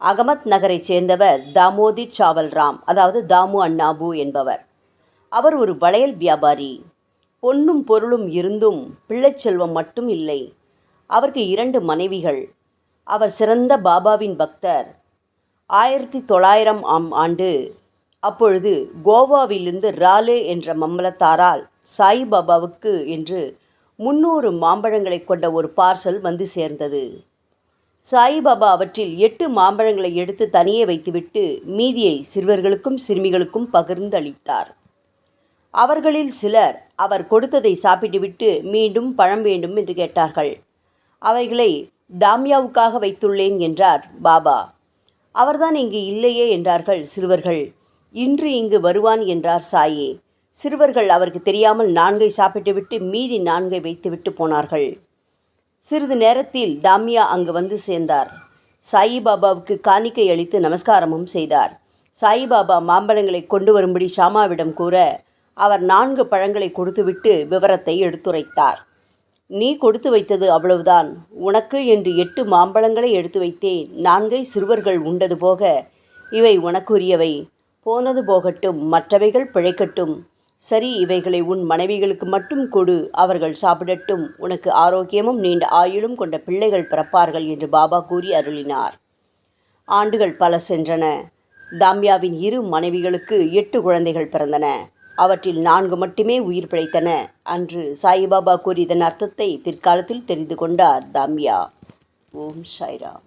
அகமத் நகரைச் சேர்ந்தவர் தாமோதிர் சாவல்ராம் அதாவது தாமு அண்ணாபு என்பவர். அவர் ஒரு வளையல் வியாபாரி. பொன்னும் பொருளும் இருந்தும் பிள்ளைச்செல்வம் மட்டும் இல்லை. அவருக்கு இரண்டு மனைவிகள். அவர் சிறந்த பாபாவின் பக்தர். ஆயிரத்தி தொள்ளாயிரம் ஆம் ஆண்டு அப்பொழுது கோவாவிலிருந்து ராலே என்ற மம்மலத்தாரால் சாய்பாபாவுக்கு என்று முன்னூறு மாம்பழங்களை கொண்ட ஒரு பார்சல் வந்து சேர்ந்தது. சாயிபாபா அவற்றில் எட்டு மாம்பழங்களை எடுத்து தனியே வைத்துவிட்டு மீதியை சிறுவர்களுக்கும் சிறுமிகளுக்கும் பகிர்ந்து அளித்தார். அவர்களில் சிலர் அவர் கொடுத்ததை சாப்பிட்டுவிட்டு மீண்டும் பழம் வேண்டும் என்று கேட்டார்கள். அவைகளை தாம்யாவுக்காக வைத்துள்ளேன் என்றார் பாபா. அவர்தான் இங்கு இல்லையே என்றார்கள் சிறுவர்கள். இன்று இங்கு வருவான் என்றார் சாயே. சிறுவர்கள் அவருக்கு தெரியாமல் நான்கை சாப்பிட்டுவிட்டு மீதி நான்கை வைத்துவிட்டு போனார்கள். சிறிது நேரத்தில் தாமியா அங்கு வந்து சேர்ந்தார். சாயிபாபாவுக்கு காணிக்கை அளித்து நமஸ்காரமும் செய்தார். சாயிபாபா மாம்பழங்களை கொண்டு வரும்படி ஷாமாவிடம் கூற அவர் நான்கு பழங்களை கொடுத்துவிட்டு விவரத்தை எடுத்துரைத்தார். நீ கொடுத்து வைத்தது அவ்வளவுதான். உனக்கு என்று எட்டு மாம்பழங்களை எடுத்து வைத்தேன். நான்கை சிறுவர்கள் உண்டது போக இவை உனக்குரியவை. போனது போகட்டும் மற்றவைகள் பிழைக்கட்டும். சரி இவைகளை உன் மனைவிகளுக்கு மட்டும் கொடு. அவர்கள் சாப்பிடட்டும். உனக்கு ஆரோக்கியமும் நீண்ட ஆயுளும் கொண்ட பிள்ளைகள் பிறப்பார்கள் என்று பாபா கூறி அருளினார். ஆண்டுகள் பல சென்றன. தாம்யாவின் இரு மனைவிகளுக்கு எட்டு குழந்தைகள் பிறந்தன. அவற்றில் நான்கு மட்டுமே உயிர் பிழைத்தன. அன்று சாயிபாபா கூறியதன் அர்த்தத்தை பிற்காலத்தில் தெரிந்து கொண்டார் தாம்யா. ஓம் சாய்ராம்.